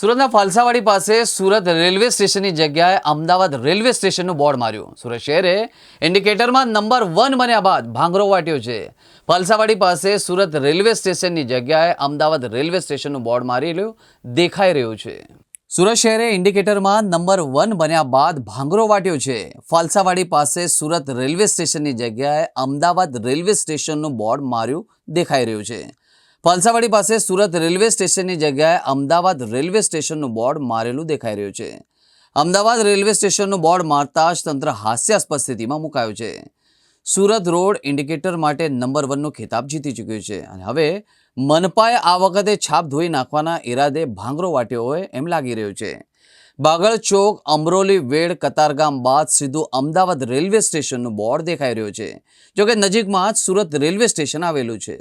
સુરતના ફાલસાવાડી પાસે સુરત રેલવે સ્ટેશનની જગ્યાએ અમદાવાદ રેલવે સ્ટેશનનું બોર્ડ માર્યું. સુરત શહેરે ઇન્ડિકેટરમાં નંબર વન બન્યા બાદ ભાંગરો વાટ્યો છે. ફાલસાવાડી પાસે સુરત રેલવે સ્ટેશનની જગ્યાએ અમદાવાદ રેલવે સ્ટેશનનું બોર્ડ મારેલું દેખાઈ રહ્યું છે. સુરત શહેરે ઇન્ડિકેટરમાં નંબર વન બન્યા બાદ ભાંગરો વાટ્યો છે. ફાલસાવાડી પાસે સુરત રેલવે સ્ટેશનની જગ્યાએ અમદાવાદ રેલવે સ્ટેશનનું બોર્ડ માર્યું દેખાઈ રહ્યું છે. ફાલસાવાડી પાસે સુરત રેલવે સ્ટેશનની જગ્યાએ અમદાવાદ રેલવે સ્ટેશનનું બોર્ડ મારેલું દેખાઈ રહ્યું છે. અમદાવાદ રેલવે સ્ટેશનનું બોર્ડ મારતા જ તંત્ર હાસ્યાસ્પદ સ્થિતિમાં મુકાયું છે. સુરત રોડ ઇન્ડિકેટર માટે નંબર વનનો ખિતાબ જીતી ચૂક્યું છે અને હવે મનપાએ આ વખતે છાપ ધોઈ નાખવાના ઈરાદે ભાંગરો વાટ્યો હોય એમ લાગી રહ્યું છે. બાગળ ચોક, અમરોલી વેડ, કતારગામ બાદ સીધું અમદાવાદ રેલવે સ્ટેશનનું બોર્ડ દેખાઈ રહ્યું છે. જોકે નજીકમાં જ સુરત રેલવે સ્ટેશન આવેલું છે.